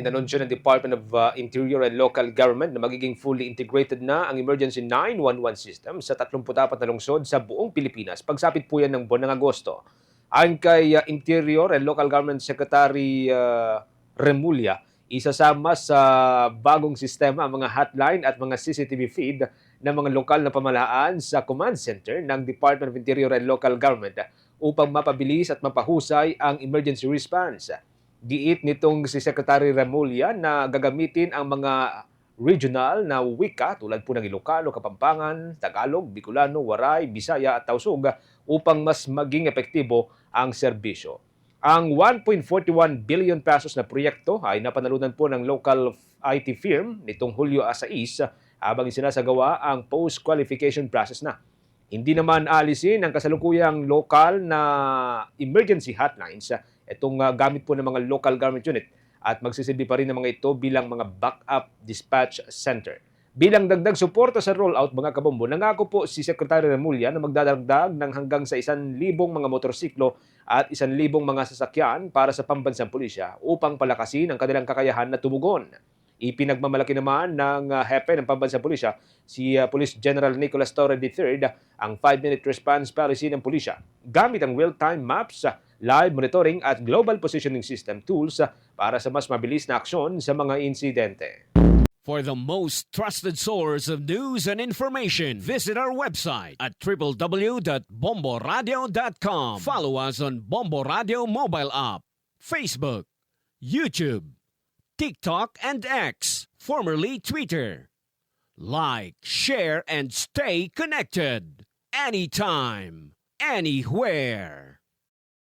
Inanunsyo ng Department of uh, Interior and Local Government na magiging fully integrated na ang Emergency 911 system sa 34 na lungsod sa buong Pilipinas. Pagsapit po yan ng buwan ng Agosto. Ayon kay uh, Interior and Local Government Secretary uh, Remulla, isasama sa bagong sistema ang mga hotline at mga CCTV feed ng mga lokal na pamalaan sa command center ng Department of Interior and Local Government upang mapabilis at mapahusay ang emergency response. Giit nitong si Secretary Remulla na gagamitin ang mga regional na wika tulad po ng Ilocano, Kapampangan, Tagalog, Bicolano, Waray, Bisaya at Tausug upang mas maging epektibo ang serbisyo. Ang 1.41 billion pesos na proyekto ay napanalunan po ng local IT firm nitong Hulyo 6 habang isinasagawa ang post-qualification process na. Hindi naman alisin ang kasalukuyang lokal na emergency hotlines itong uh, gamit po ng mga local government unit at magsisilbi pa rin ng mga ito bilang mga backup dispatch center. Bilang dagdag suporta sa rollout mga kabombo, nangako po si Secretary Remulla na magdadagdag ng hanggang sa 1,000 mga motorsiklo at 1,000 mga sasakyan para sa pambansang pulisya upang palakasin ang kanilang kakayahan na tumugon. Ipinagmamalaki naman ng uh, hepe ng pambansang pulisya, si uh, Police General Nicolas Torre III, ang 5-minute response policy ng pulisya gamit ang real-time maps, live monitoring at global positioning system tools para sa mas mabilis na aksyon sa mga insidente. For the most trusted source of news and information, visit our website at www.bomboradio.com. Follow us on Bombo Radio mobile app, Facebook, YouTube, TikTok, and X, formerly Twitter. Like, share, and stay connected. Anytime, anywhere.